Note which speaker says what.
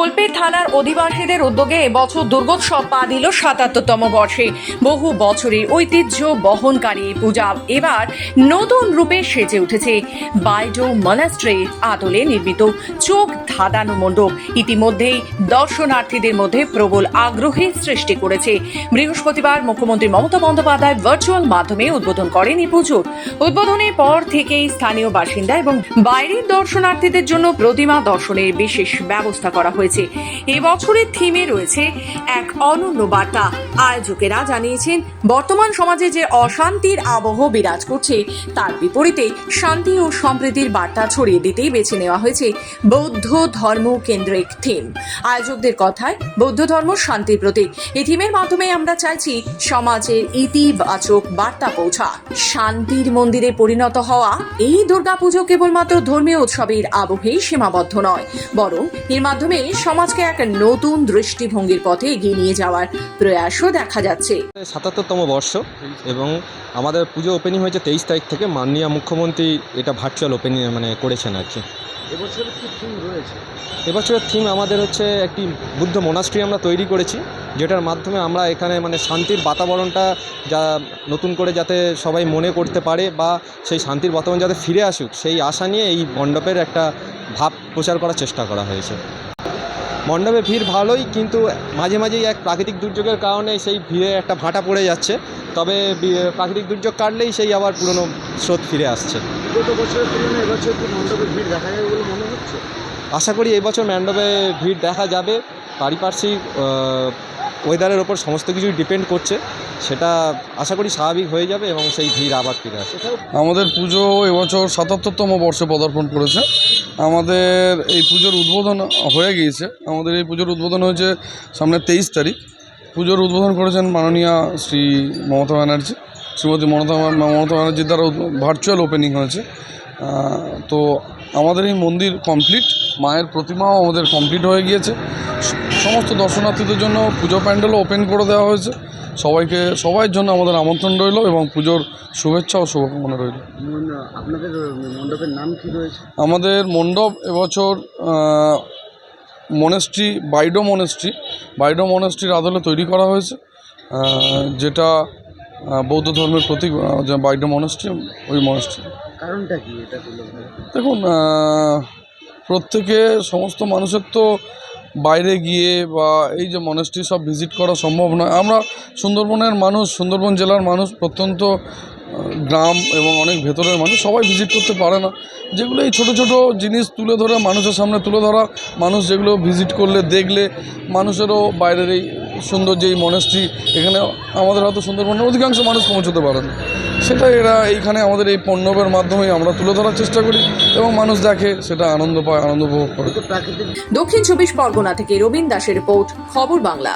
Speaker 1: কোলপেট থানার অধিবাসীদের উদ্যোগে এবছর দুর্গোৎসব পা দিল সাতাত্তরতম বর্ষে। বহু বছরের ঐতিহ্য বহনকারী পূজা। এবার নতুন রূপে সেজে উঠেছে। বাইডো মনাস্ট্রির আদলে নির্মিত চোখ ধাঁধানো মণ্ডপ। ইতিমধ্যেই দর্শনার্থীদের মধ্যে প্রবল আগ্রহের সৃষ্টি করেছে। বৃহস্পতিবার মুখ্যমন্ত্রী মমতা বন্দ্যোপাধ্যায় ভার্চুয়াল মাধ্যমে উদ্বোধন করেন এই পুজোর উদ্বোধনের পর থেকেই স্থানীয় বাসিন্দা এবং বাইরের দর্শনার্থীদের জন্য প্রতিমা দর্শনের বিশেষ ব্যবস্থা করা হয়েছে। এবছরের থিমে রয়েছে এক অনন্য বার্তা। আয়োজকেরা জানিয়েছেন, বর্তমান সমাজে যে অশান্তির আবহ বিরাজ করছে, তার বিপরীতে শান্তি ও সম্প্রীতির বার্তা ছড়িয়ে দিতেই বেছে নেওয়া হয়েছে বৌদ্ধ ধর্ম কেন্দ্রিক থিম। আয়োজকদের কথায়, বৌদ্ধ ধর্ম শান্তির প্রতীক। এই থিমের মাধ্যমে আমরা চাইছি সমাজের ইতিবাচক বার্তা পৌঁছা। শান্তির মন্দিরে পরিণত হওয়া এই দুর্গাপুজো কেবলমাত্র ধর্মীয় উৎসবের আবহেই সীমাবদ্ধ নয়, বরং এর মাধ্যমে সমাজকে এক নতুন দৃষ্টিভঙ্গির পথে এগিয়ে নিয়ে যাওয়ার প্রয়াসও দেখা যাচ্ছে।
Speaker 2: সাতাত্তরতম বর্ষ এবং আমাদের পুজো ওপেনিং হয়েছে তেইশ তারিখ থেকে। মাননীয় মুখ্যমন্ত্রী এটা ভার্চুয়াল ওপেনিং মানে করেছেন আর কি।
Speaker 3: এবছরের কি থিম রয়েছে?
Speaker 2: এবছরের থিম আমাদের হচ্ছে একটি বুদ্ধ মোনাস্ট্রি আমরা তৈরি করেছি যেটার মাধ্যমে আমরা এখানে মানে শান্তির বাতাবরণটা যা নতুন করে যাতে সবাই মনে করতে পারে বা সেই শান্তির বাতাবরণ যাতে ফিরে আসুক সেই আশা নিয়ে এই মণ্ডপের একটা ভাব প্রচার করার চেষ্টা করা হয়েছে। মণ্ডপে ভিড় ভালোই কিন্তু মাঝে মাঝেই এক প্রাকৃতিক দুর্যোগের কারণে সেই ভিড়ে একটা ভাটা পড়ে যাচ্ছে। তবে প্রাকৃতিক দুর্যোগ কাটলেই সেই আবার পুরনো স্রোত ফিরে আসছে।
Speaker 3: বিগত বছরের তুলনায় এবছর কি মণ্ডপে ভিড় দেখা যাবে বলে মনে হচ্ছে?
Speaker 2: আশা করি এই বছর মণ্ডপে ভিড় দেখা যাবে। পারিপার্শ্বিক ওয়েদারের ওপর সমস্ত কিছুই ডিপেন্ড করছে। সেটা আশা করি স্বাভাবিক হয়ে যাবে এবং সেই ভিড় আবার ফিরে আসবে।
Speaker 3: কোথাও
Speaker 4: আমাদের পুজো এবছর সাতাত্তরতম বর্ষে পদার্পণ করেছে। আমাদের এই পুজোর উদ্বোধন হয়ে গিয়েছে। আমাদের এই পুজোর উদ্বোধন হয়েছে সামনে তেইশ তারিখ। পুজোর উদ্বোধন করেছেন মাননীয়া শ্রী মমতা ব্যানার্জি। শ্রীমতী মমতা মমতা ব্যানার্জির দ্বারা ভার্চুয়াল ওপেনিং হয়েছে। তো আমাদের এই মন্দির কমপ্লিট মায়ের প্রতিমাও আমাদের কমপ্লিট হয়ে গিয়েছে। সমস্ত দর্শনার্থীদের জন্য পুজো প্যান্ডেলও ওপেন করে দেওয়া হয়েছে। সবাইকে সবার জন্য আমাদের আমন্ত্রণ রইল এবং পুজোর শুভেচ্ছা ও শুভকামনা রইল।
Speaker 3: আপনাদের মণ্ডপের নাম কি রয়েছে?
Speaker 4: আমাদের মণ্ডপ এবছর মনেস্ট্রি বাইডো মনেস্ট্রি বাইডো মনেস্ট্রির আদলে তৈরি করা হয়েছে যেটা বৌদ্ধ ধর্মের প্রতীক বাইডো মনেস্ট্রি ওই মনেস্ট্রি।
Speaker 3: কারণটা কি? এটা
Speaker 4: দেখুন প্রত্যেকে সমস্ত মানুষের তো বাইরে গিয়ে বা এই যে মনেস্ট্রি সব ভিজিট করা সম্ভব নয়। আমরা সুন্দরবনের মানুষ, সুন্দরবন জেলার মানুষ, প্রত্যন্ত গ্রাম এবং অনেক ভেতরের মানুষ সবাই ভিজিট করতে পারে না। যেগুলো এই ছোটো ছোটো জিনিস তুলে ধরে, মানুষের সামনে তুলে ধরা, মানুষ যেগুলো ভিজিট করলে, দেখলে, মানুষেরও বাইরের এই সুন্দর যে এই মনেস্ট্রি এখানে আমাদের হয়তো সুন্দরবনের অধিকাংশ মানুষ পৌঁছতে পারে না। সেটা এরা এইখানে আমাদের এই পণ্যবের মাধ্যমে আমরা তুলে ধরার চেষ্টা করি এবং মানুষ দেখে, সেটা আনন্দ পায়, আনন্দ উপভোগ করে।
Speaker 1: দক্ষিণ চব্বিশ পরগনা থেকে রবীন দাসের রিপোর্ট, খবর বাংলা।